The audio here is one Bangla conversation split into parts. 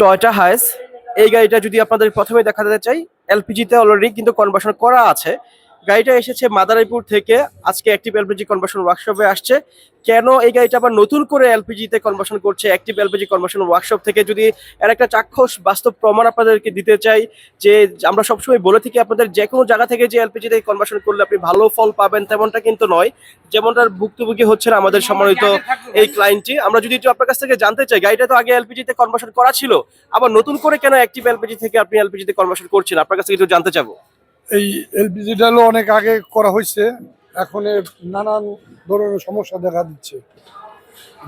টয়টা হাইস এই গাড়িটা যদি আপনাদের প্রথমে দেখাতে চাই, এলপিজিতে অলরেডি কিন্তু কনভার্সন করা আছে। গাড়িটা এসেছে মাদারীপুর থেকে। আজকে অ্যাক্টিভ এলপিজি কনভার্সন ওয়ার্কশপে আসছে। কেন এই গাড়িটা আবার নতুন করে এলপিজিতে কনভার্সন করছে অ্যাক্টিভ এলপিজি কনভার্সন ওয়ার্কশপ থেকে? যদি এর একটা চাক্ষুষ বাস্তব প্রমাণ আপনাদেরকে দিতে চাই যে আমরা সবসময় বলে থাকি আপনাদের যে কোনো জায়গা থেকে যে এলপিজি এলপিজিতে কনভার্সন করলে আপনি ভালো ফল পাবেন তেমনটা কিন্তু নয়। যেমনটার ভুক্তভোগী হচ্ছেন আমাদের সম্মানিত এই ক্লায়েন্টটি আমরা যদি একটু আপনার কাছ থেকে জানতে চাই গাড়িটা তো আগে এলপিজিতে কনভার্সন করা ছিল আবার নতুন করে কেন অ্যাক্টিভ এলপিজি থেকে আপনি এলপিজিতে কনভার্সন করছেন? আপনার কাছ থেকে একটু জানতে চাবো। এই এলপিজিটা হলো অনেক আগে করা হয়েছে। এখন নানান ধরনের সমস্যা দেখা দিচ্ছে।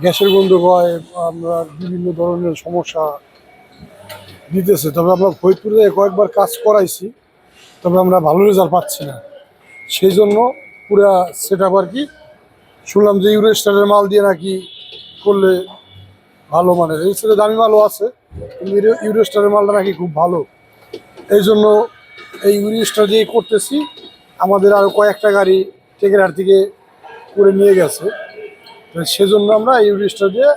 গ্যাসের গন্ধ হয়, আমরা বিভিন্ন ধরনের সমস্যা দিতেছে। তবে আমরা ফরিদপুরে কয়েকবার কাজ করাইছি, তবে আমরা ভালো রেজাল্ট পাচ্ছি না। সেই জন্য পুরা সেট আপ আর কি, শুনলাম যে ইউরো স্টারের মাল দিয়ে নাকি করলে ভালো মানে এই সেটা দামি মালও আছে, কিন্তু ইউরো- ইউরো মালটা নাকি খুব ভালো। এই জন্য এই ইউরিস্টটা দিয়ে করতেছি আমাদের আরও কয়েকটা গাড়ি টেকেরহাট থেকে করে নিয়ে গেছে। তো সেজন্য আমরা এই ইউরিস্টটা দিয়ে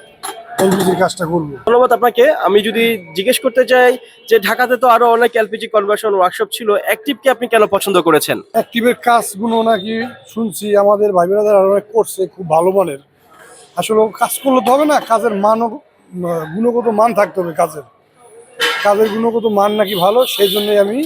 এলপিজির কাজটা করব। ধন্যবাদ আপনাকে। আমি যদি জিজ্ঞেস করতে চাই যে ঢাকাতে তো আরও অনেক এলপিজি কনভার্সন ওয়ার্কশপ ছিল অ্যাক্টিভকে আপনি কেন পছন্দ করেছেন? অ্যাক্টিভের কাজগুলো নাকি শুনছি আমাদের ভাই বোনেরা অনেক করছে খুব ভালো মানের। আসলে কাজ করলে তো হবে না কাজের মানও গুণগত মান থাকতে হবে কাজের। কাজের গুণগত মান নাকি ভালো সেই জন্যই আমি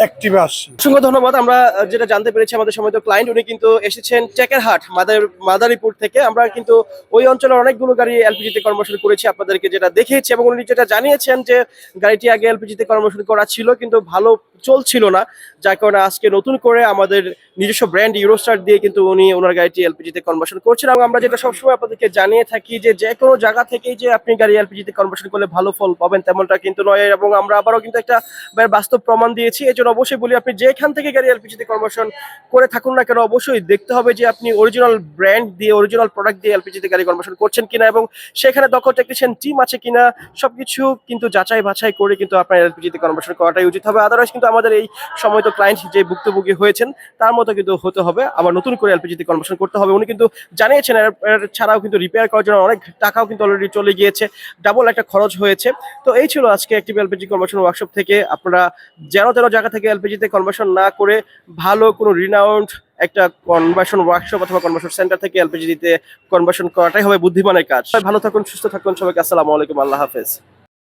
অ্যাক্টিভে আসছি। অসংখ্য ধন্যবাদ। আমরা যেটা জানতে পেরেছি, আমাদের সময় ক্লায়েন্ট উনি কিন্তু এসেছেন টেকেরহাট মাদার, মাদারীপুর থেকে। আমরা কিন্তু ওই অঞ্চলের অনেকগুলো গাড়ি এলপিজিতে কর্মসূচি করেছি, আপনাদেরকে যেটা দেখিয়েছি এবং উনি যেটা জানিয়েছেন যে গাড়িটি আগে এলপিজিতে কর্মসূচি করা ছিল, কিন্তু ভালো চলছিল না। যার কারণে আজকে নতুন করে আমাদের নিজস্ব ব্র্যান্ড ইউরোস্টার দিয়ে কিন্তু উনি ওনার গাড়িটি এলপিজিতে কনভার্সন করছেন। এবং আমরা যেটা সবসময় আপনাদেরকে জানিয়ে থাকি যে যে কোনো জায়গা থেকেই যে আপনি গাড়ি এলপিজিতে কনভার্সন করলে ভালো ফল পাবেন, তেমনটা কিন্তু নয়। এবং আমরা আবারও কিন্তু একটা বাস্তব প্রমাণ দিয়েছি। এই জন্য অবশ্যই বলি, আপনি যেখান থেকে গাড়ি এলপিজিতে কনভার্সন করে থাকুন না কেন, অবশ্যই দেখতে হবে যে আপনি অরিজিনাল ব্র্যান্ড দিয়ে অরিজিনাল প্রোডাক্ট দিয়ে এলপিজিতে গাড়ি কনভার্সন করছেন কিনা এবং সেখানে দক্ষ টেকনিশিয়ান টিম আছে কিনা, সবকিছু কিন্তু যাচাই বাছাই করে কিন্তু আপনার এলপিজিতে কনভার্সন করাটাই উচিত হবে। আদারওয়াইজ কিন্তু আমাদের এই সময় তো ক্লায়েন্ট যে ভুক্তভোগী হয়েছেন, তার মতো কিন্তু হতে হবে। আবার নতুন করে এলপিজিতে কনভার্সন করতে হবে। উনি কিন্তু জানিয়েছেন, এর ছাড়াও কিন্তু রিপেয়ার করার জন্য অনেক টাকাও কিন্তু অলরেডি চলে গিয়েছে। ডাবল একটা খরচ হয়েছে। তো এই ছিল আজকে অ্যাক্টিভ এলপিজি কনভার্সন ওয়ার্কশপ থেকে। আপনারা যেন তেন জায়গা থেকে এলপিজিতে কনভার্সন না করে ভালো কোনো রিনাউন্ড একটা কনভার্সন ওয়ার্কশপ অথবা কনভার্সন সেন্টার থেকে এলপিজি দিতে কনভার্সন করাটাই হবে বুদ্ধিমানের কাজ। ভালো থাকুন, সুস্থ থাকুন, সবাইকে আসসালামু আলাইকুম, আল্লাহ হাফেজ।